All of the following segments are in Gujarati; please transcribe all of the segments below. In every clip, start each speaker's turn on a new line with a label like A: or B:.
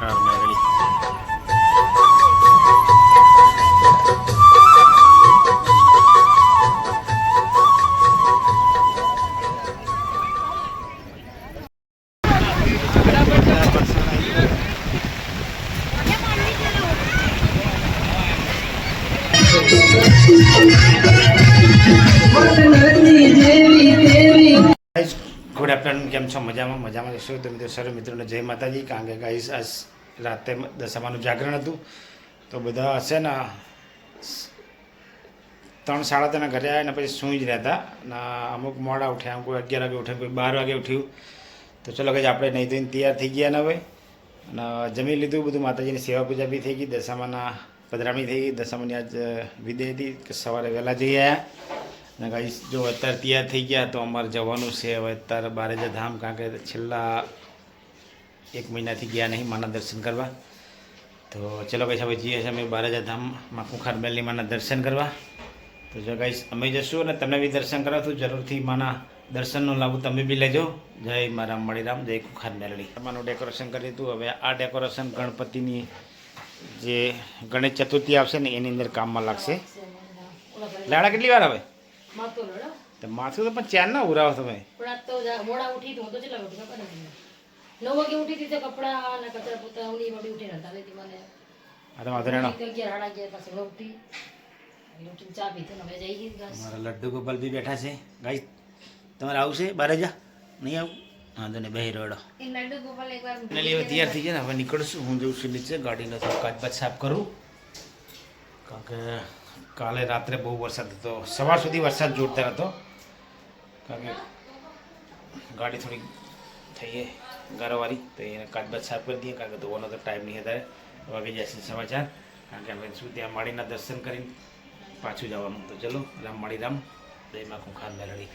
A: kind of mad at કેમ છો? મજામાં? મજામાં જશો તો મિત્રો સર્વ મિત્રોને જય માતાજી. કારણ કે ગાઈસ આજ રાતે દશામાનું જાગરણ હતું. તો બધા હશે ને ત્રણ સાડા ત્રણ ઘરે આવ્યા ને પછી સૂઈ જ રહેતા. ને અમુક મોડા ઉઠ્યા, કોઈ અગિયાર વાગે ઉઠ્યા કોઈ બાર વાગે ઉઠ્યું. તો ચલો કે આપણે નહીં થઈને તૈયાર થઈ ગયા ને હવે. અને જમી લીધું બધું. માતાજીની સેવા પૂજા બી થઈ ગઈ. દશામાના પધરામણી થઈ ગઈ. દશામાની આજ વિદાય હતી કે સવારે વહેલા જઈ આવ્યા અને ગાઈસ જો અત્યારે તૈયાર થઈ ગયા તો અમારે જવાનું છે હવે અત્યારે બારેજા ધામ, કારણ કે છેલ્લા એક મહિનાથી ગયા નહીં માના દર્શન કરવા. તો ચલો ગાઈસ હવે જઈએ છીએ અમે બારેજા ધામમાં કુખાર મેલની માના દર્શન કરવા. તો જો ગાઈસ અમે જશું અને તમે બી દર્શન કરો તો જરૂરથી માના દર્શનનો લાભ તમે બી લેજો. જય મારા મણીરામ, જય કુખાર મેલડી તમારું ડેકોરેશન કરી હતું હવે આ ડેકોરેશન ગણપતિની જે ગણેશ ચતુર્થી આવશે ને, એની અંદર કામમાં લાગશે. લાડા કેટલી વાર આવે?
B: માથું લડો
A: તો માથું તો પણ ચાર ના ઉરાવો તમે.
B: પણ આજ તો જા- મોડા ઉઠી તો હું તો કેટલા વાગે ખબર નવ વાગે ઉઠી હતી તો કપડા અને કચરા પોતા ઉની વડી ઉઠી રહેતા લેતી મને.
A: આ તો વાંધો રહેણો
B: અગિયાર સાડા અગિયાર પાસે ઉઠી. ઉઠીને ચા પીધી હવે જઈ ગઈ
A: મારા લડ્ડુ ગોપાલ બી બેઠા છે. ગાઈ તમારે આવશે? બારે જા. નહીં આવું? વાંધો નહીં બહી રોડો.
B: એ લડ્ડુ ગોપાલ એકવાર
A: એટલે તૈયાર થઈ જાય ને હવે નીકળશું. હું જઉં છું નીચે ગાડીનો કાચ કાચબાચ સાફ કરું. કારણ કે કાલે રાત્રે બહુ વરસાદ હતો. સવાર સુધી વરસાદ જોરદાર હતો. કારણ કે ગાડી થોડી થઈએ ગારોવાળી, તો એને કાચબાચ સાફ કરી દઈએ, કારણ કે ધોવાનો તો ટાઈમ નહીં અત્યારે. વાગી જશે સમાચાર. કારણ કે અમે શું ત્યાં માળીના દર્શન કરીને પાછું જવાનું તો ચલો, રામ માળી રામ. જય માં ખુખાર મેલડી.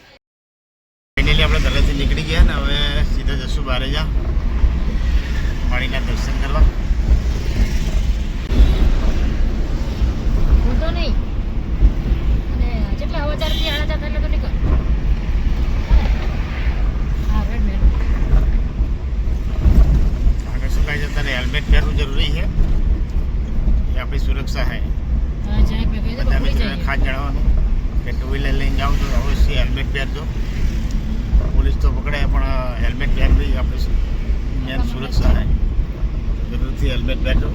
A: ફાઇનલી આપણે ઘરેથી નીકળી ગયા ને, હવે સીધા જશું બારે જા. માળીના દર્શન કરવા.
B: તો નહીં અને જેટલા હવા ચાર થી આડા ચાર એટલે તો નીકળ હા રેડ મેન
A: આગળ શું કહે છે તારે હેલ્મેટ પહેરવું જરૂરી છે એ આપણી સુરક્ષા છે
B: હા જાય પે કહી દે
A: બધા
B: પકડી
A: મિત્રોને
B: જાય
A: ખાસ જણાવવાનું કે ટુ વ્હીલર લઈને જાઓ તો અવશ્ય હેલ્મેટ પહેરજો પોલીસ તો પકડે પણ હેલ્મેટ પહેરવી આપણી મેન સુરક્ષા છે જરૂરથી હેલ્મેટ પહેરજો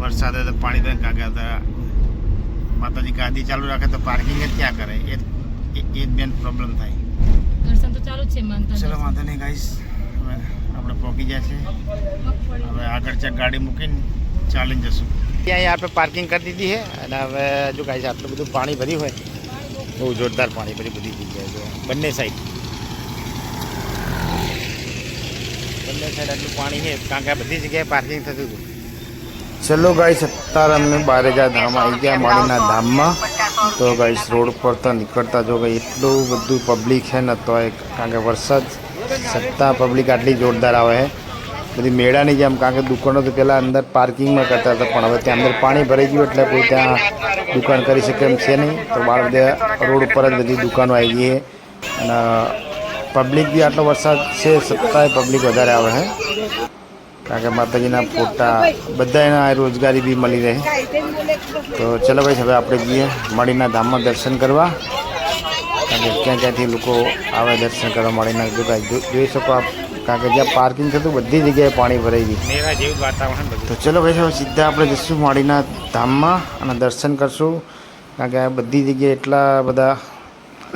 A: વરસાદ હોય તો પાણી ભરે કારણ કે आता માતાજી ગાદી ચાલુ રાખે તો પાર્કિંગ જ ક્યાં કરે એ એ એ જ મેન પ્રોબ્લેમ થાય
B: દર્શન તો ચાલુ જ છે માનતા
A: ચલો વાંધો નહીં ગાઈસ હવે આપણે પહોંચી ગયા છે હવે આગળ ચેક ગાડી મૂકીને ચાલીને જશું ત્યાં આપણે પાર્કિંગ કરી દીધી છે અને હવે જો ગાઈસ આટલું બધું પાણી ભર્યું હોય બહુ જોરદાર પાણી ભરી બધી જગ્યાએ જો બંને સાઈડ બંને સાઈડ આટલું પાણી છે કારણ કે આ બધી જગ્યાએ પાર્કિંગ થતું હતું ચલો ગાઈસ અત્યારે અમે બારેજા ધામ આવી ગયા માળીના ધામમાં. તો ગાઈસ રોડ પર તો નીકળતા જો ગઈ એટલું બધું પબ્લિક છે ને તો કારણ કે વરસાદ, સત્તા પબ્લિક આટલી જોરદાર આવે છે. બધી મેળાની જેમ, કારણ કે દુકાનો તો પહેલાં અંદર પાર્કિંગમાં કરતા હતા, પણ હવે ત્યાં અંદર પાણી ભરાઈ ગયું એટલે કોઈ ત્યાં દુકાન કરી શકે એમ છે નહીં. તો બાર બધા રોડ ઉપર જ બધી દુકાનો આવી ગઈ અને પબ્લિક બી આટલો વરસાદ છે, સત્તાએ પબ્લિક વધારે આવે છે. કારણ કે માતાજીના ફોટા બધા એના રોજગારી બી મળી રહે. તો ચલો ભાઈ હવે આપણે જઈએ મળીના ધામમાં દર્શન કરવા. કારણ કે ક્યાં ક્યાંથી લોકો આવે દર્શન કરવા મળીના જોઈ શકો આપ. કારણ કે જ્યાં પાર્કિંગ થતું બધી જગ્યાએ પાણી ભરાઈ ગયું. વાતાવરણ તો ચલો ભાઈ હવે સીધા આપણે જઈશું મળીના ધામમાં અને દર્શન કરશું. કારણ કે આ બધી જગ્યાએ એટલા બધા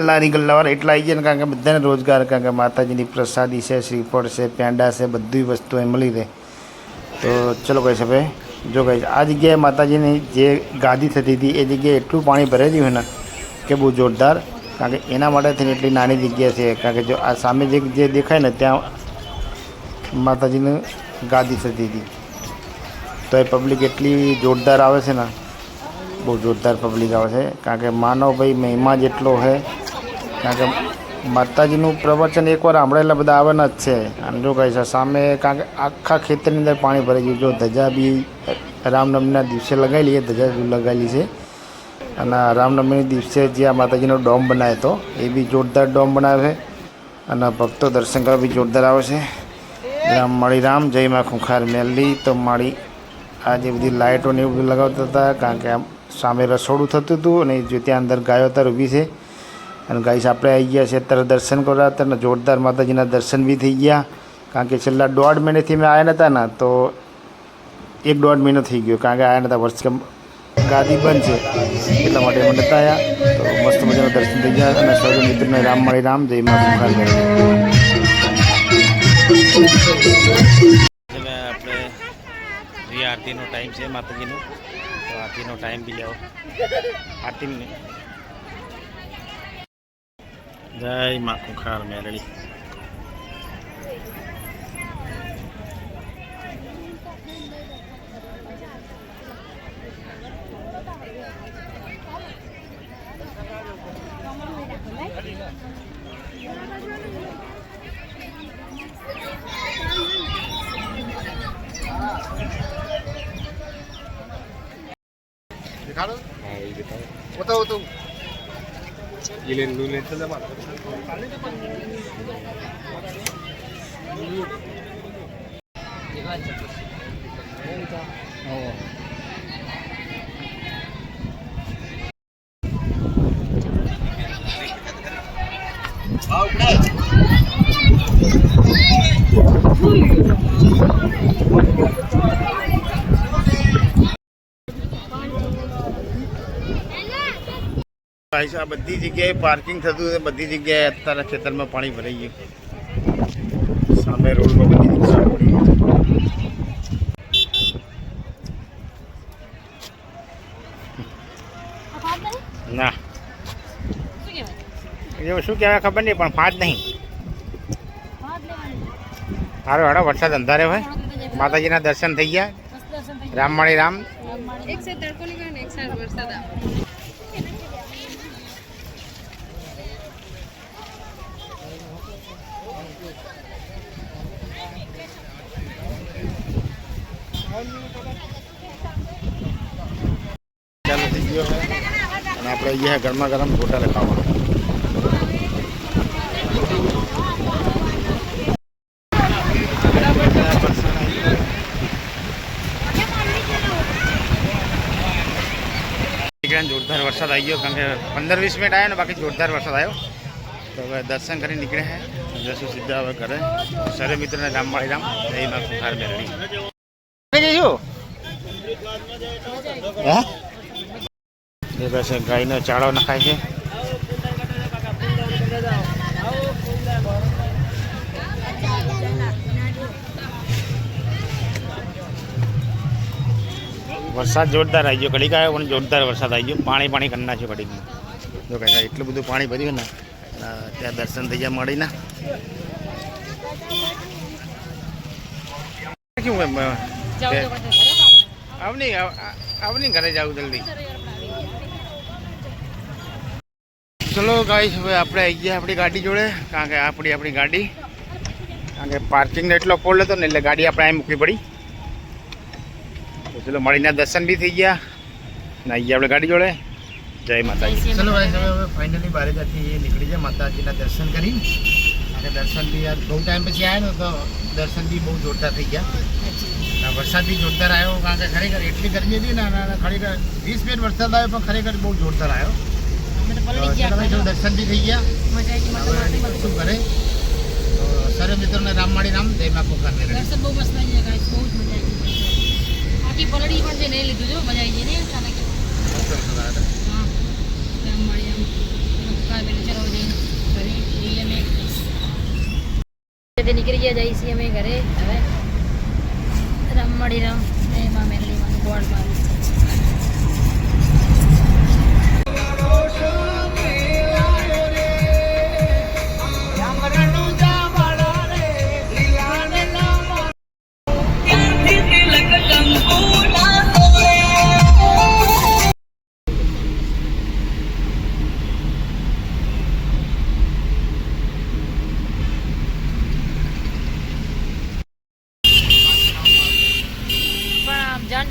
A: લારી ગલ્લાવાળા એટલા આવી ગયા ને કારણ કે બધાને રોજગાર કારણ કે માતાજીની પ્રસાદી છે શ્રીફળ છે પેંડા છે બધી વસ્તુ એ મળી રહે. તો ચલો ભાઈ હવે જો ગઈ આ જગ્યાએ માતાજીની જે ગાદી થતી હતી, એ જગ્યાએ એટલું પાણી ભરાઈ ગયું ને કે બહુ જોરદાર, કારણ કે એના માટે થઈને એટલી નાની જગ્યા છે. કારણ કે જો આ સામે જે જે દેખાય ને, ત્યાં માતાજીની ગાદી થતી હતી. તો એ પબ્લિક એટલી જોરદાર આવે છે ને, બહુ જોરદાર પબ્લિક આવે છે. કારણ કે માનવ ભાઈ મહિમા જેટલો છે, કારણ કે માતાજીનું પ્રવચન એકવાર સાંભળેલા બધા આવવાના જ છે. અને જો કહે છે, સામે કારણ કે આખા ખેતરની અંદર પાણી ભરાઈ ગયું. જો ધજા બી રામનવમીના દિવસે લગાવેલી એ ધજા લગાવેલી છે અને રામનવમીના દિવસે જે આ માતાજીનો ડોમ બનાવ્યો હતો, એ બી જોરદાર ડોમ બનાવ્યો છે. અને ભક્તો દર્શન કરવા બી જોરદાર આવે છે. રામ, મળી રામ, જય માં ખુંખાર મેલી તો મારી આ જે બધી લાઇટો ને એવું બધું લગાવતા હતા કારણ કે આમ સામે રસોડું થતું હતું અને જે ત્યાં અંદર ગાયો અત્યારે ઊભી છે. અને ગાઈસ આપણે આવી ગયા છે અત્યારે દર્શન કરવા હતા અને જોરદાર માતાજીના દર્શન બી થઈ ગયા કારણ કે છેલ્લા દોઢ મહિનેથી મેં આવ્યા નહોતા ને તો એક દોઢ મહિનો થઈ ગયો કારણ કે આવ્યા નહોતા વર્ષ કે ગાદી બંધ છે એટલા માટે મને નહોતા આવ્યા તો મસ્ત મજાના દર્શન થઈ ગયા અને સૌ મિત્રોને રામ મળી રામ જય મા ખુંખાર મેલી
C: તમે આપણે રી આરતીનો ટાઈમ છે માતાજીનો તો આરતીનો ટાઈમ બી લેવો આરતી ને જય મા Gelen lunette de var. Oh.
A: ભાઈ સાહેબ બધી જગ્યાએ પાર્કિંગ થતું હતું બધી જગ્યાએ અત્યારે ખેતરમાં પાણી ભરાઈ ગયું સામે રોડમાં બધી રિક્ષા પડી ના એવું શું કહેવાય ખબર નહીં પણ ફાટ નહીં સારું હાડો વરસાદ અંધારે હોય માતાજીના દર્શન થઈ ગયા રામવાણી રામ
D: એક સાઈડ
A: અને આપણે અહીંયા ગરમા ગરમ ગોટા ખાવા નીકળ્યા જોરદાર વરસાદ આવી ગયો કારણ કે પંદર વીસ મિનિટ આવ્યો ને બાકી જોરદાર વરસાદ આવ્યો તો હવે દર્શન કરી નીકળ્યા છે જશું સીધા હવે ઘરે સરે મિત્રને રામવાળી રામ જય માં સુખાર મેળવી જઈશું હે એ પાસે ગાયનો ચાળો નખાય છે. વરસાદ જોરદાર આવી ગયો. ઘડીક આવ્યો પણ જોરદાર વરસાદ આવી ગયો. પાણી પાણી કરી નાખ્યું ઘડીકમાં જો કહે એટલું બધું પાણી ભર્યું ને ત્યાં દર્શન થઈ ગયા મળીને. કેવું. આવની આવની ઘરે જાવ જલ્દી. ચલો ગાઈસ હવે આપણે આવી ગયા આપણી ગાડી જોડે કારણ કે આપણી આપણી ગાડી કારણ કે પાર્કિંગનો એટલો ફોલ્ડ હતો ને એટલે ગાડી આપણે અહીં મૂકવી પડી તો ચલો મળીને દર્શન બી થઈ ગયા ને આવી ગયા આપણે ગાડી જોડે જય માતાજી ચલો ભાઈ હવે હવે ફાઇનલી બારે ત્યાંથી નીકળી જાય માતાજીના દર્શન કરી અને દર્શન બી યાર બહુ ટાઈમ પછી આવ્યા ને તો દર્શન બી બહુ જોરદાર થઈ ગયા અને વરસાદ બી જોરદાર આવ્યો કારણ કે ખરેખર એટલી ગરમી હતી ને અને ખરેખર વીસ મિનિટ વરસાદ આવ્યો પણ ખરેખર બહુ જોરદાર આવ્યો દર્શન બી થઈ ગયા
B: મજા આવી ગઈ,
A: હવે
B: મજા આવી ગઈ.
A: નીકળશું ઘરે તો સરે મિત્રોને રામવાડી રામ જય મા કોકાર મેળવી
B: દર્શન બહુ મસ્ત આવી ગયા guys. બહુ જ મજા આવી ગઈ. આખી પલળી પણ છે ને એ લીધું જો મજા આવી ગઈ ને અચાનક હા આમ મળી આમ નમસ્કાર બેન ચલો જઈ ઘરે જઈએ અમે નીકળી ગયા જઈશું અમે ઘરે હવે રામ મળી રામ જય મા મેરલી માં પણ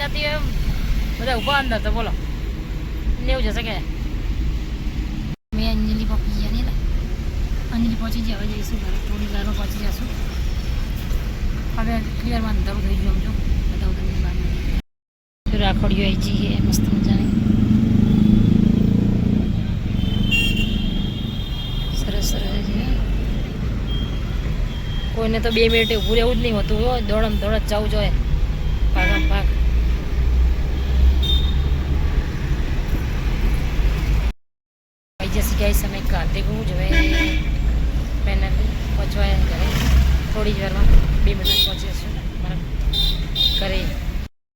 B: જાતી બધા ઊભા અંદર તો બોલો. લેવું જશે કે? મેં અંજલિ પહોંચી ગયા નહીં અંજલિ પહોંચી ગયા, હવે જઈશું ઘરે. થોડી વારમાં પહોંચી જશું. હવે ક્લિયરમાં અંધારું થઈ ગયું સમજો બધા ઉધરની બહાર રાખોડીઓ આવી જઈએ મસ્ત મજાની. સરસ સરસ કોઈને તો બે મિનિટે ઊભું રહેવું જ નહીં હોતું હોય દોડમ દોડ જવું જોઈએ.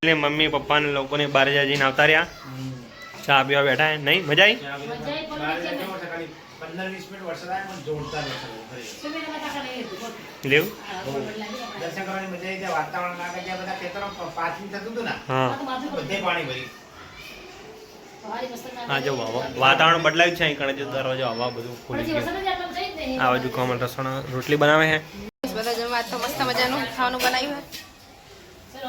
E: એટલે મમ્મી પપ્પા ને લોકોને બહાર જઈને આવતા રહ્યા. ચા પીવા બેઠા નહીં? મજા આવી. લેવું હા. જો વાતાવરણ બદલાયું છે અહીં કણે જો દરવાજો હવા બધું ખુલી ગયું. આ બાજુ કોમલ રસોણા રોટલી બનાવે છે
D: બધા જમવા તો મસ્ત મજાનું ખાવાનું બનાવ્યું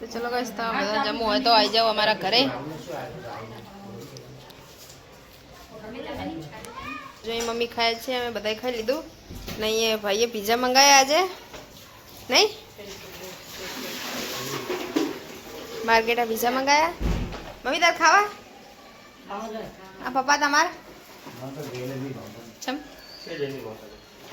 D: તો ચલો ગાઈસ તમે બધા જમવું હોય તો આવી જાઓ અમારા ઘરે. જો એ મમ્મી ખાય છે અમે બધાએ ખાઈ લીધું. ને અહીંયા ભાઈએ પીઝા મંગાયા આજે. નહીં? માર્કેટા પીઝા મંગાયા. મમ્મી તાર ખાવા? આ પપ્પા તમારા? ચમ.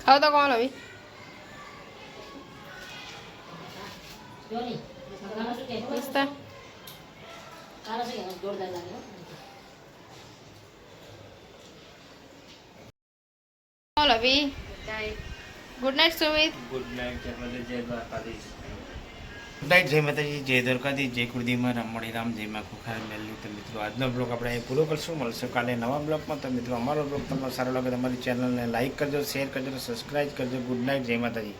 D: ખાવ તો કોણ હવે મસ્ત
B: જોરદાર લાગે
D: કોણ હવે good night Sumit
E: good night જય દ્વારકાધીશ
A: નાઇટ જય માતાજી, જય દ્વારકાજી જય કુળદીમાં રામ જય માં ખુખાર મેલ્યું તો મિત્રો, આજનો બ્લોગ આપણે અહીં પૂરો કરશું. મળશે કાલે નવા બ્લોગમાં તો મિત્રો, અમારો બ્લોગ તમને સારો લાગે તમારી ચેનલને લાઈક કરજો શેર કરજો સબસ્ક્રાઈબ કરજો. ગુડ નાઇટ જય માતાજી.